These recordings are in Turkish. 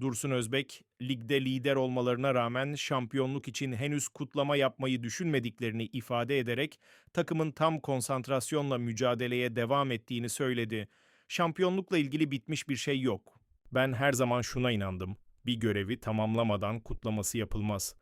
Dursun Özbek, ligde lider olmalarına rağmen şampiyonluk için henüz kutlama yapmayı düşünmediklerini ifade ederek takımın tam konsantrasyonla mücadeleye devam ettiğini söyledi. Şampiyonlukla ilgili bitmiş bir şey yok. Ben her zaman şuna inandım. Bir görevi tamamlamadan kutlaması yapılmaz.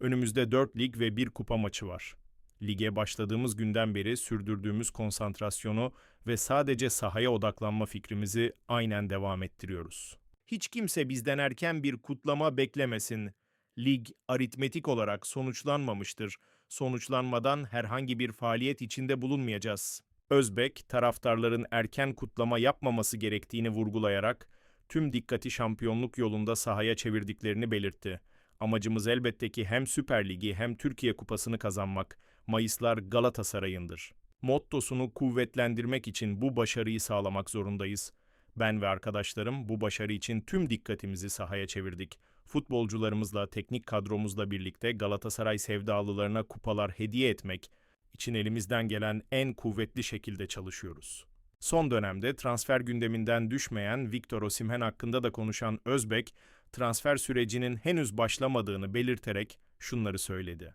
Önümüzde 4 lig ve 1 kupa maçı var. Lige başladığımız günden beri sürdürdüğümüz konsantrasyonu ve sadece sahaya odaklanma fikrimizi aynen devam ettiriyoruz. Hiç kimse bizden erken bir kutlama beklemesin. Lig aritmetik olarak sonuçlanmamıştır. Sonuçlanmadan herhangi bir faaliyet içinde bulunmayacağız. Özbek, taraftarların erken kutlama yapmaması gerektiğini vurgulayarak tüm dikkati şampiyonluk yolunda sahaya çevirdiklerini belirtti. Amacımız elbette ki hem Süper Ligi hem Türkiye Kupası'nı kazanmak. Mayıslar Galatasaray'ındır. Mottosunu kuvvetlendirmek için bu başarıyı sağlamak zorundayız. Ben ve arkadaşlarım bu başarı için tüm dikkatimizi sahaya çevirdik. Futbolcularımızla, teknik kadromuzla birlikte Galatasaray sevdalılarına kupalar hediye etmek için elimizden gelen en kuvvetli şekilde çalışıyoruz. Son dönemde transfer gündeminden düşmeyen Victor Osimhen hakkında da konuşan Özbek, transfer sürecinin henüz başlamadığını belirterek şunları söyledi.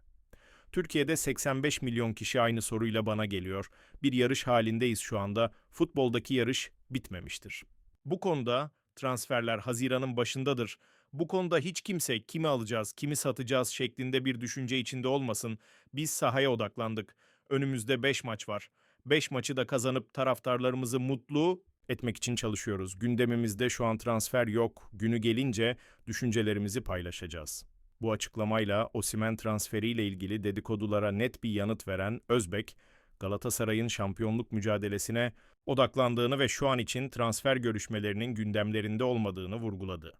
Türkiye'de 85 milyon kişi aynı soruyla bana geliyor. Bir yarış halindeyiz şu anda. Futboldaki yarış bitmemiştir. Bu konuda transferler Haziran'ın başındadır. Bu konuda hiç kimse kimi alacağız, kimi satacağız şeklinde bir düşünce içinde olmasın. Biz sahaya odaklandık. Önümüzde 5 maç var. 5 maçı da kazanıp taraftarlarımızı mutlu etmek için çalışıyoruz. Gündemimizde şu an transfer yok. Günü gelince düşüncelerimizi paylaşacağız. Bu açıklamayla Osimen transferiyle ilgili dedikodulara net bir yanıt veren Özbek, Galatasaray'ın şampiyonluk mücadelesine odaklandığını ve şu an için transfer görüşmelerinin gündemlerinde olmadığını vurguladı.